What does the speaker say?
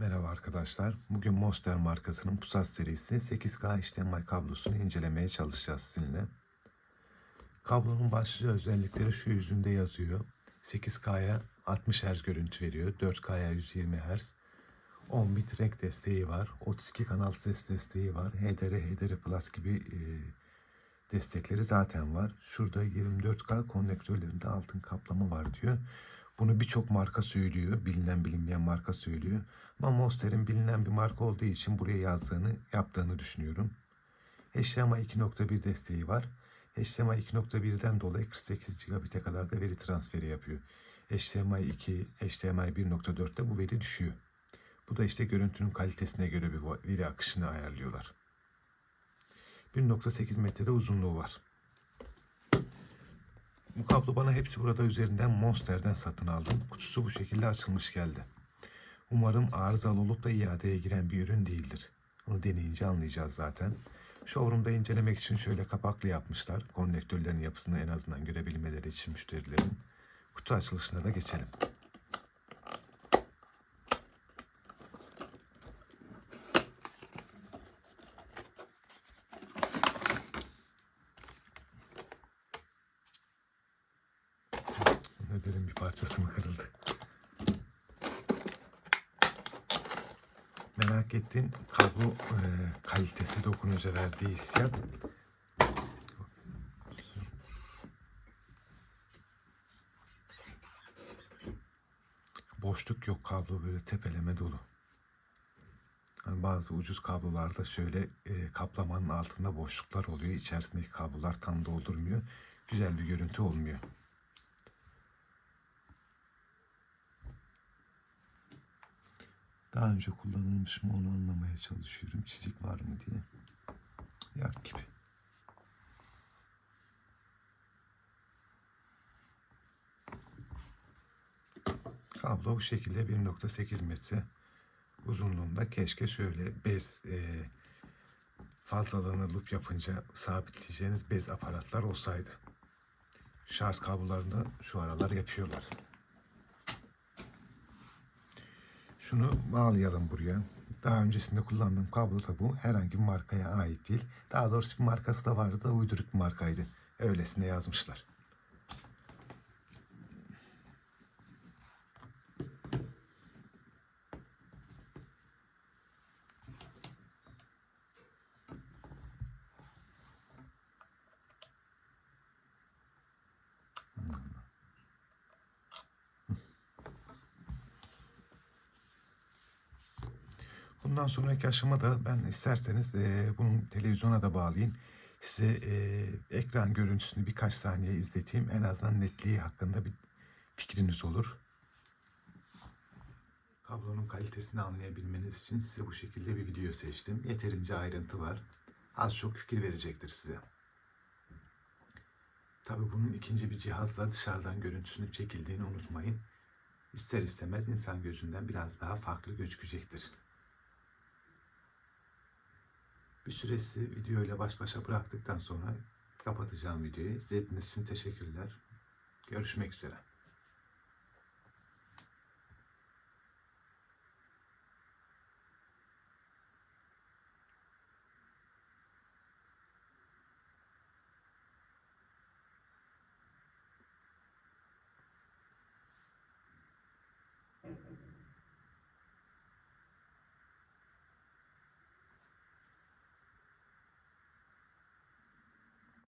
Merhaba arkadaşlar. Bugün Monster markasının Pusat serisi 8K HDMI kablosunu incelemeye çalışacağız sizinle. Kablonun başlıca özellikleri şu yüzünde yazıyor. 8K'ya 60 Hz görüntü veriyor. 4K'ya 120 Hz. 10 bit renk desteği var. 32 kanal ses desteği var. HDR, HDR Plus gibi e, destekleri zaten var. Şurada 24K konnektörlerinde altın kaplama var diyor. Bunu birçok marka söylüyor. Bilinen bilinmeyen marka söylüyor. Ama Monster'in bilinen bir marka olduğu için buraya yazdığını, yaptığını düşünüyorum. HDMI 2.1 desteği var. HDMI 2.1'den dolayı 48 GB'e kadar da veri transferi yapıyor. HDMI 2, HDMI 1.4'te bu veri düşüyor. Bu da işte görüntünün kalitesine göre bir veri akışını ayarlıyorlar. 1.8 metrede uzunluğu var. Bu kablo bana hepsi burada üzerinden Monster'den satın aldım. Kutusu bu şekilde açılmış geldi. Umarım arızalı olup da iadeye giren bir ürün değildir. Onu deneyince anlayacağız zaten. Showroom'da incelemek için şöyle kapaklı yapmışlar. Konnektörlerin yapısını en azından görebilmeleri için müşterilerin. Kutu açılışına da geçelim. Ödülün bir parçası mı kırıldı? Merak ettiğim kablo e, kalitesi dokununca verdiği hissiyat. Boşluk yok kablo böyle tepeleme dolu. Hani bazı ucuz kablolarda şöyle e, kaplamanın altında boşluklar oluyor. İçerisindeki kablolar tam doldurmuyor. Güzel bir görüntü olmuyor. Daha önce kullanılmış mı onu anlamaya çalışıyorum. Çizik var mı diye. Yak gibi. Kablo bu şekilde 1.8 metre uzunluğunda. Keşke şöyle bez e, fazlalığını loop yapınca sabitleyeceğiniz bez aparatlar olsaydı. Şarj kablolarını şu aralar yapıyorlar. Şunu bağlayalım buraya. Daha öncesinde kullandığım kablo da bu. Herhangi bir markaya ait değil. Daha doğrusu bir markası da vardı da uyduruk bir markaydı. Öylesine yazmışlar. Bundan sonraki aşamada ben isterseniz e, bunu televizyona da bağlayayım. Size e, ekran görüntüsünü birkaç saniye izleteyim. En azından netliği hakkında bir fikriniz olur. Kablonun kalitesini anlayabilmeniz için size bu şekilde bir video seçtim. Yeterince ayrıntı var. Az çok fikir verecektir size. Tabi bunun ikinci bir cihazla dışarıdan görüntüsünü çekildiğini unutmayın. İster istemez insan gözünden biraz daha farklı gözükecektir. Bir süresi video baş başa bıraktıktan sonra kapatacağım videoyu. İzlediğiniz için teşekkürler. Görüşmek üzere.